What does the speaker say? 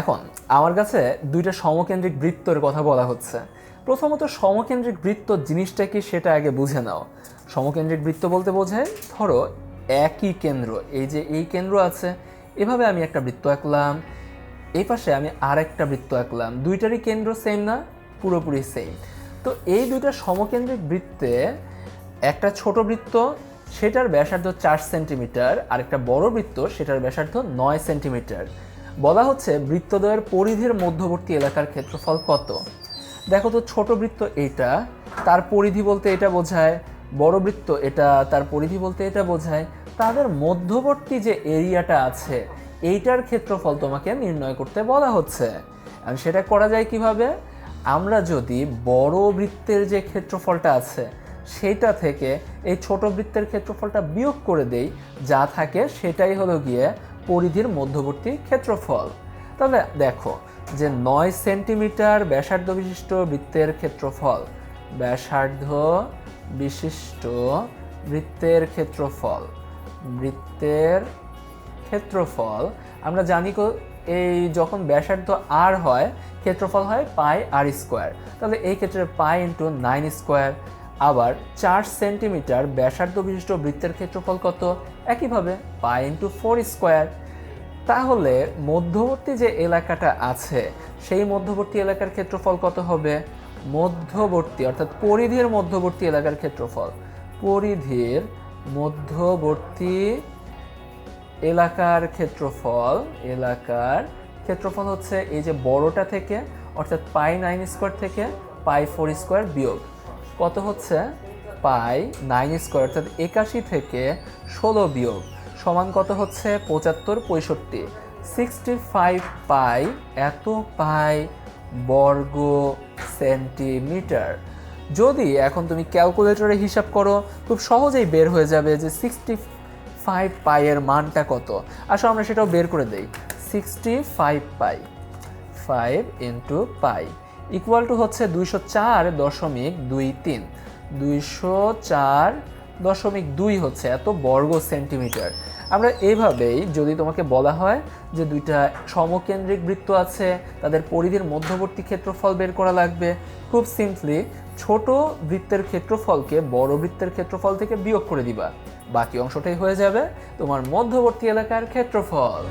এখন, আমার কাছে দুইটা সমকেন্দ্রিক বৃত্তের কথা বলা হচ্ছে। প্রথমত, সমকেন্দ্রিক বৃত্ত জিনিসটা কি সেটা আগে বুঝে নাও। সমকেন্দ্রিক বৃত্ত বলতে বোঝায় ধরো, একই কেন্দ্র, এই যে এই কেন্দ্র আছে, এভাবে আমি একটা বৃত্ত আঁকলাম, এই পাশে আমি আর একটা বৃত্ত আঁকলাম, দুইটারই কেন্দ্র সেম না, পুরোপুরি সেম তো এই দুইটা সমকেন্দ্রিক বৃত্তে একটা ছোট বৃত্ত, সেটার ব্যাসার্ধ চার সেন্টিমিটার আর একটা বড় বৃত্ত, সেটার ব্যাসার্ধ নয় সেন্টিমিটার বলা হচ্ছে বৃত্তদ্বয়ের পরিধির মধ্যবর্তী এলাকার ক্ষেত্রফল কত? দেখো তো ছোট বৃত্ত এটা, তার পরিধি বলতে এটা বোঝায়, বড় বৃত্ত এটা, তার পরিধি বলতে এটা বোঝায়। তাদের মধ্যবর্তী যে এরিয়াটা আছে, এইটার ক্ষেত্রফল তোমাকে নির্ণয় করতে বলা হচ্ছে। আর সেটা করা যায় কীভাবে? আমরা যদি বড় বৃত্তের যে ক্ষেত্রফলটা আছে সেইটা থেকে এই ছোট বৃত্তের ক্ষেত্রফলটা বিয়োগ করে দেই, যা থাকে সেটাই হলো গিয়ে পরিধির মধ্যবর্তী ক্ষেত্রফল। তাহলে দেখো যে নয় সেন্টিমিটার ব্যাসার্ধ বিশিষ্ট বৃত্তের ক্ষেত্রফল, ব্যাসার্ধ বিশিষ্ট বৃত্তের ক্ষেত্রফল বৃত্তের ক্ষেত্রফল, আমরা জানি এই যখন ব্যাসার্ধ আর হয়, ক্ষেত্রফল হয় পাই আর স্কোয়ার তাহলে এই ক্ষেত্রে পাই ইন্টু নাইন স্কোয়ার আবার চার সেন্টিমিটার ব্যাসার্ধ বিশিষ্ট বৃত্তের ক্ষেত্রফল কত? একইভাবে পাই ইন্টু ফোর স্কোয়ার তাহলে মধ্যবর্তী যে এলাকাটা আছে, সেই মধ্যবর্তী এলাকার ক্ষেত্রফল কত হবে? মধ্যবর্তী, অর্থাৎ পরিধির মধ্যবর্তী এলাকার ক্ষেত্রফল। পরিধির মধ্যবর্তী এলাকার ক্ষেত্রফল এলাকার ক্ষেত্রফল হচ্ছে এই যে বড়টা থেকে, অর্থাৎ পাই নাইন স্কোয়ার থেকে পাই ফোর স্কোয়ার বিয়োগ। কত হচ্ছে? পাই নাইন স্কোয়ার, অর্থাৎ একাশি থেকে ষোলো বিয়োগ, সমান কত হচ্ছে? পঁচাত্তর, পঁয়ষট্টি। সিক্সটি ফাইভ পাই, এত পাই বর্গ সেন্টিমিটার। যদি এখন তুমি ক্যালকুলেটরে হিসাব করো, খুব সহজেই বের হয়ে যাবে যে সিক্সটি ফাইভ পাইয়ের মানটা কত। আসলে আমরা সেটাও বের করে দেই। Sixty five pi five into pi. Equal to হচ্ছে দুইশো চার দশমিক দুই তিন। দুইশো চার দশমিক দুই হচ্ছে এত বর্গ সেন্টিমিটার। আমরা এইভাবেই যদি তোমাকে বলা হয় যে দুইটা সমকেন্দ্রিক বৃত্ত আছে, তাদের পরিধির মধ্যবর্তী ক্ষেত্রফল বের করা লাগবে। খুব সিম্পলি ছোট বৃত্তের ক্ষেত্রফলকে বড় বৃত্তের ক্ষেত্রফল থেকে বিয়োগ করে দিবা। বাকি অংশটাই হয়ে যাবে তোমার মধ্যবর্তী এলাকার ক্ষেত্রফল।